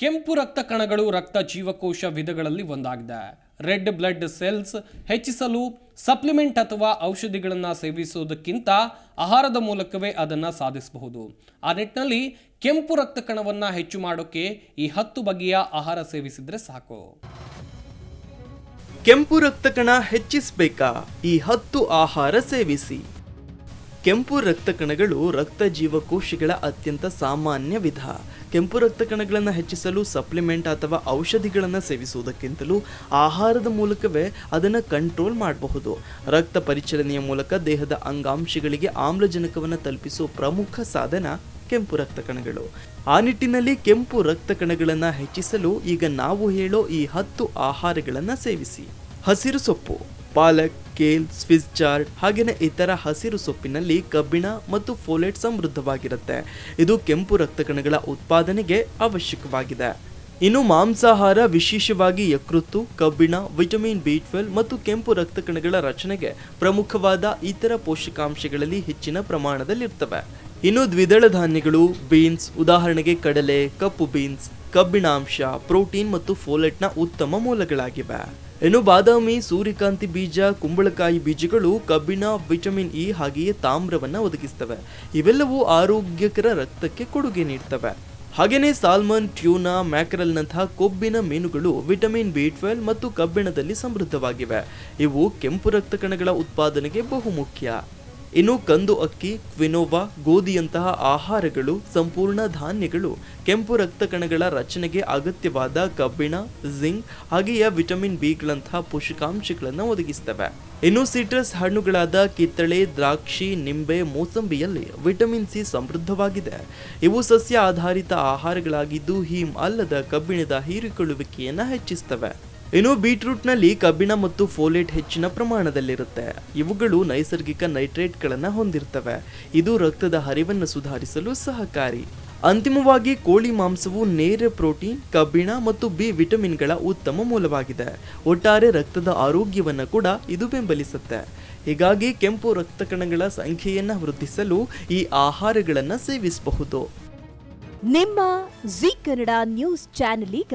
ಕೆಂಪು ರಕ್ತ ಕಣಗಳು ರಕ್ತ ಜೀವಕೋಶ ವಿಧಗಳಲ್ಲಿ ಒಂದಾಗಿದೆ. ರೆಡ್ ಬ್ಲಡ್ ಸೆಲ್ಸ್ ಹೆಚ್ಚಿಸಲು ಸಪ್ಲಿಮೆಂಟ್ ಅಥವಾ ಔಷಧಿಗಳನ್ನು ಸೇವಿಸುವುದಕ್ಕಿಂತ ಆಹಾರದ ಮೂಲಕವೇ ಅದನ್ನು ಸಾಧಿಸಬಹುದು. ಆ ನಿಟ್ಟಿನಲ್ಲಿ ಕೆಂಪು ರಕ್ತ ಕಣವನ್ನು ಹೆಚ್ಚು ಮಾಡೋಕ್ಕೆ ಈ ಹತ್ತು ಬಗೆಯ ಆಹಾರ ಸೇವಿಸಿದರೆ ಸಾಕು. ಕೆಂಪು ರಕ್ತ ಕಣ ಹೆಚ್ಚಿಸಬೇಕಾ? ಈ ಹತ್ತು ಆಹಾರ ಸೇವಿಸಿ. ಕೆಂಪು ರಕ್ತ ಕಣಗಳು ರಕ್ತ ಜೀವಕೋಶಗಳ ಅತ್ಯಂತ ಸಾಮಾನ್ಯ ವಿಧ. ಕೆಂಪು ರಕ್ತ ಕಣಗಳನ್ನು ಹೆಚ್ಚಿಸಲು ಸಪ್ಲಿಮೆಂಟ್ ಅಥವಾ ಔಷಧಿಗಳನ್ನು ಸೇವಿಸುವುದಕ್ಕಿಂತಲೂ ಆಹಾರದ ಮೂಲಕವೇ ಅದನ್ನು ಕಂಟ್ರೋಲ್ ಮಾಡಬಹುದು. ರಕ್ತ ಪರಿಚಲನೆಯ ಮೂಲಕ ದೇಹದ ಅಂಗಾಂಶಗಳಿಗೆ ಆಮ್ಲಜನಕವನ್ನು ತಲುಪಿಸುವ ಪ್ರಮುಖ ಸಾಧನ ಕೆಂಪು ರಕ್ತ ಕಣಗಳು. ಆ ನಿಟ್ಟಿನಲ್ಲಿ ಕೆಂಪು ರಕ್ತ ಕಣಗಳನ್ನು ಹೆಚ್ಚಿಸಲು ಈಗ ನಾವು ಹೇಳೋ ಈ ಹತ್ತು ಆಹಾರಗಳನ್ನು ಸೇವಿಸಿ. ಹಸಿರು ಸೊಪ್ಪು, ಪಾಲಕ್ ಕೇಲ್ ಸ್ವಿಸ್ ಚಾರ್ಡ್ ಹಾಗೆಯೇ ಇತರ ಹಸಿರು ಸೊಪ್ಪಿನಲ್ಲಿ ಕಬ್ಬಿಣ ಮತ್ತು ಫೋಲೇಟ್ ಸಮೃದ್ಧವಾಗಿರುತ್ತೆ. ಇದು ಕೆಂಪು ರಕ್ತ ಕಣಗಳ ಉತ್ಪಾದನೆಗೆ ಅವಶ್ಯಕವಾಗಿದೆ. ಇನ್ನು ಮಾಂಸಾಹಾರ, ವಿಶೇಷವಾಗಿ ಯಕೃತ್ತು, ಕಬ್ಬಿಣ, ವಿಟಮಿನ್ ಬಿ ಟ್ವೆಲ್ ಮತ್ತು ಕೆಂಪು ರಕ್ತ ಕಣಗಳ ರಚನೆಗೆ ಪ್ರಮುಖವಾದ ಇತರ ಪೋಷಕಾಂಶಗಳಲ್ಲಿ ಹೆಚ್ಚಿನ ಪ್ರಮಾಣದಲ್ಲಿರ್ತವೆ. ಇನ್ನು ದ್ವಿದಳ ಧಾನ್ಯಗಳು, ಬೀನ್ಸ್, ಉದಾಹರಣೆಗೆ ಕಡಲೆ, ಕಪ್ಪು ಬೀನ್ಸ್, ಕಬ್ಬಿಣಾಂಶ, ಪ್ರೋಟೀನ್ ಮತ್ತು ಫೋಲೆಟ್ನ ಉತ್ತಮ ಮೂಲಗಳಾಗಿವೆ. ಇನ್ನು ಬಾದಾಮಿ, ಸೂರ್ಯಕಾಂತಿ ಬೀಜ, ಕುಂಬಳಕಾಯಿ ಬೀಜಗಳು ಕಬ್ಬಿಣ, ವಿಟಮಿನ್ ಇ ಹಾಗೆಯೇ ತಾಮ್ರವನ್ನ ಒದಗಿಸ್ತವೆ. ಇವೆಲ್ಲವೂ ಆರೋಗ್ಯಕರ ರಕ್ತಕ್ಕೆ ಕೊಡುಗೆ ನೀಡ್ತವೆ. ಹಾಗೆಯೇ ಸಾಲ್ಮನ್, ಟ್ಯೂನಾ, ಮ್ಯಾಕ್ರಲ್ನಂತಹ ಕೊಬ್ಬಿನ ಮೀನುಗಳು ವಿಟಮಿನ್ ಬಿ ಟ್ವೆಲ್ ಮತ್ತು ಕಬ್ಬಿಣದಲ್ಲಿ ಸಮೃದ್ಧವಾಗಿವೆ. ಇವು ಕೆಂಪು ರಕ್ತ ಕಣಗಳ ಉತ್ಪಾದನೆಗೆ ಬಹುಮುಖ್ಯ. ಇನ್ನು ಕಂದು ಅಕ್ಕಿ, ಕ್ವಿನೋವಾ, ಗೋಧಿಯಂತಹ ಆಹಾರಗಳು, ಸಂಪೂರ್ಣ ಧಾನ್ಯಗಳು, ಕೆಂಪು ರಕ್ತ ಕಣಗಳ ರಚನೆಗೆ ಅಗತ್ಯವಾದ ಕಬ್ಬಿಣ, ಜಿಂಕ್, ಹಾಗೆಯೇ ವಿಟಮಿನ್ ಬಿಗಳಂತಹ ಪೋಷಕಾಂಶಗಳನ್ನು ಒದಗಿಸ್ತವೆ. ಇನ್ನು ಸಿಟ್ರಸ್ ಹಣ್ಣುಗಳಾದ ಕಿತ್ತಳೆ, ದ್ರಾಕ್ಷಿ, ನಿಂಬೆ, ಮೋಸಂಬಿಯಲ್ಲಿ ವಿಟಮಿನ್ ಸಿ ಸಮೃದ್ಧವಾಗಿದೆ. ಇವು ಸಸ್ಯ ಆಧಾರಿತ ಆಹಾರಗಳಾಗಿದ್ದು ಹೀಮ್ ಅಲ್ಲದ ಕಬ್ಬಿಣದ ಹೀರಿಕೊಳ್ಳುವಿಕೆಯನ್ನು ಹೆಚ್ಚಿಸ್ತವೆ. ಇನ್ನು ಬೀಟ್ರೂಟ್ನಲ್ಲಿ ಕಬ್ಬಿಣ ಮತ್ತು ಫೋಲೇಟ್ ಹೆಚ್ಚಿನ ಪ್ರಮಾಣದಲ್ಲಿರುತ್ತೆ. ಇವುಗಳು ನೈಸರ್ಗಿಕ ನೈಟ್ರೇಟ್ಗಳನ್ನು ಹೊಂದಿರ್ತವೆ. ಇದು ರಕ್ತದ ಹರಿವನ್ನು ಸುಧಾರಿಸಲು ಸಹಕಾರಿ. ಅಂತಿಮವಾಗಿ ಕೋಳಿ ಮಾಂಸವು ನೇರ ಪ್ರೋಟೀನ್, ಕಬ್ಬಿಣ ಮತ್ತು ಬಿ ವಿಟಮಿನ್ಗಳ ಉತ್ತಮ ಮೂಲವಾಗಿದೆ. ಒಟ್ಟಾರೆ ರಕ್ತದ ಆರೋಗ್ಯವನ್ನು ಕೂಡ ಇದು ಬೆಂಬಲಿಸುತ್ತೆ. ಹೀಗಾಗಿ ಕೆಂಪು ರಕ್ತ ಕಣಗಳ ಸಂಖ್ಯೆಯನ್ನು ವೃದ್ಧಿಸಲು ಈ ಆಹಾರಗಳನ್ನು ಸೇವಿಸಬಹುದು. ನಿಮ್ಮ ಜಿ ಕನ್ನಡ ನ್ಯೂಸ್ ಚಾನೆಲ್ ಈಗ